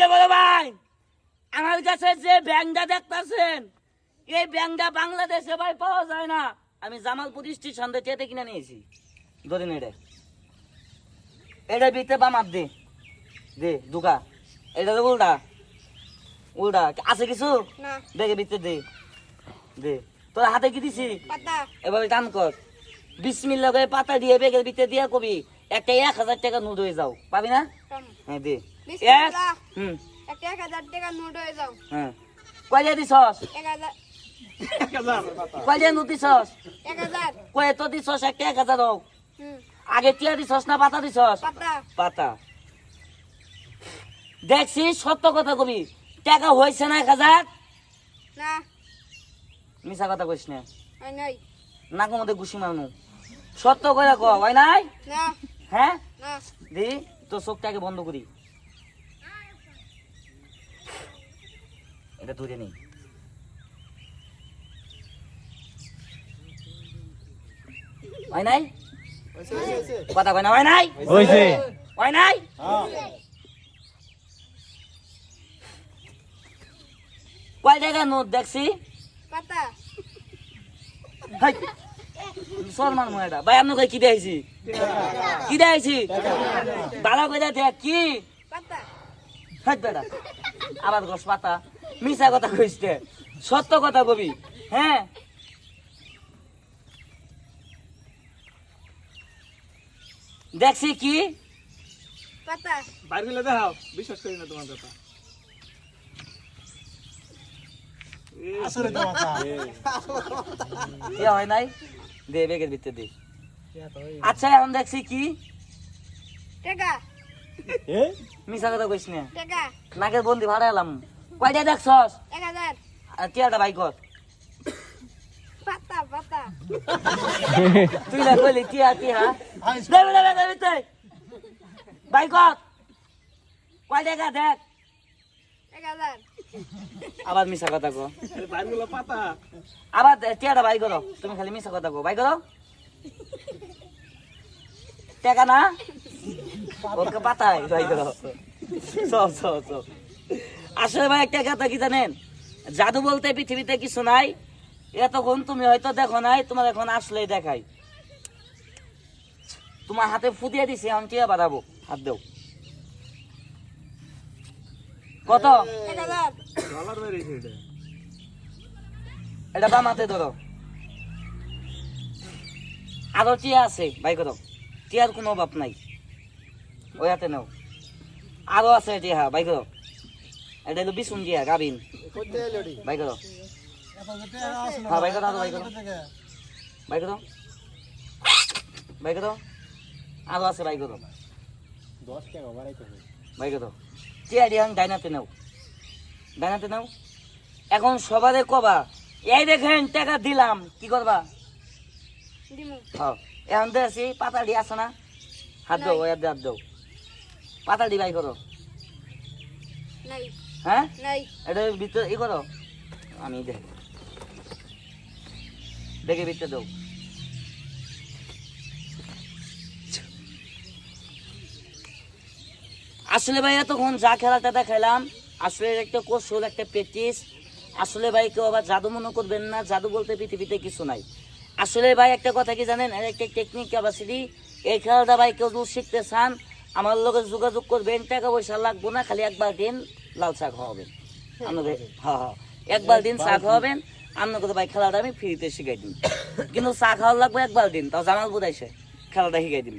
যে বলো ভাই আমার কাছে যে ব্যাংকটা দেখতেছেন এই ব্যাংকটা বাংলাদেশে ভাই পাওয়া যায় না। আমি জামালপুর স্টেশন থেকে চেতে কিনে নিয়েছি। ধরেন এটা। এটা বিতে বামার দে। দে দুকা এটা তো উল্টা। উল্টা। আছে কিছু? দেখে বিতে দে। দে। তোর হাতে কি দিছি? এভাবে টান কর। বিসমিল্লা করে পাতা দিয়ে বেগের ভিতরে দিয়া কবি। একটা এক হাজার টাকা নোট হয়ে যাও। পাবি না? হ্যাঁ দে। এক হুম। একটা এক হাজার টাকা নোট হয়ে যাও। হ্যাঁ। কয়টা দিছস? এক হাজার। কয়টা নোট দিছস? এক হাজার। কয়ে তো দিছস? একটা এক হাজার হোক আগে টিয়া দিছস না পাতা দিছস? পাতা। দেখছি সত্য কথা কবি। টাকা হয়েছে না এক হাজার? না। মিশা কথা কইস না। নাকের মধ্যে ঘুষি মারনু সত্য করে ক হয় নাই? না। হ্যাঁ? দি তোর চোখটাকে বন্ধ করি। এটা ধরে নেই। হয় নাই? কথা কয় না হয় নাই? হয় নাই? কয় টাকা নোট দেখছি? পাতা। হাই সলমান মহিলা ভাই আপনি কই কি দেখাইছি কি দেখাইছি ভালো করে দেখ কি? পাতা। হাট বেটা আবার গছ পাতা। মিশা কথা কইছে। সত্য কথা কবি। হ্যাঁ? দেখছি কি? পাতা। বাইর দেখাও বিশ্বাস করি না তোমার কথা। হয় নাই? দে বেগের ভিতরে দে। আচ্ছা এখন দেখছি কি? মিশা কথা কইস না। নাকের বন্দি ভাড়া এলাম। কয়টা দেখছস? এক হাজার। আর টিয়াটা বাই কর। পাতা পাতা। তুই না কইলি টিয়া টিয়া দেবে দেবে দেবে তুই কর। কয় টাকা দেখ আবার মিশা কথা কো পাতা। আবার টিয়াটা বাই করো। তুমি খালি মিশা কথা কো বাই করো। টাকা না? ওকে পাতায়। বাই করো। সব সব সব আসলে ভাই, একটা কথা কি জানেন? জাদু বলতে পৃথিবীতে কিছু নাই। এতক্ষণ তুমি হয়তো দেখো নাই, তোমার এখন আসলেই দেখাই। তোমার হাতে ফুটিয়ে দিছি, এখন টিয়া বাড়াবো হাত দেও। কত? এটা বাম হাতে ধরো। আরও টিয়া আছে বাই করো। টিয়ার কোনো অভাব নাই। ওই হাতে নাও। আরও আছে টিয়া বাই করো। এটা হলো বিশুন টিয়া গাবিন। বাই করো হ্যাঁ বাই করো আরও বাই করো বাই করো বাই করো আরও আছে বাই করো বাই করো টিয়া টিয়া ডাইনাতে নাও। ডাইনাতে নাও। এখন সবারে কবা এই দেখেন টাকা দিলাম। কি করবা? হ্যাঁ এখন দেখছি পাতাড়ি আছে না? হাত দাও হাত দাও হাত দাও। পাতাড়ি বাই করো। হ্যাঁ? এটা ভিতরে ই করো। আমি দেখ। দেখে ভিতরে দাও। আসলে ভাই এতক্ষণ যা খেলাটা দেখাইলাম আসলে একটা কৌশল একটা প্র্যাকটিস আসলে ভাই কেউ আবার জাদু মনে করবেন না জাদু বলতে পৃথিবীতে কিছু নাই। আসলে ভাই একটা কথা কি জানেন একটা টেকনিক ক্যাপাসিটি এই খেলাটা ভাই কেউ যদি শিখতে চান আমার লোকের যোগাযোগ করবেন টাকা পয়সা লাগবো না খালি একবার দিন। লাল চা খাওয়াবেন। আপনাদের হ্যাঁ হ্যাঁ। একবার দিন চা খাওয়াবেন আপনাকে তো ভাই খেলাটা আমি ফ্রিতে শিখাই দিন কিন্তু চা খাওয়া লাগবে একবার দিন তাও জামাল বোধাইছে খেলাটা শিখাই দিন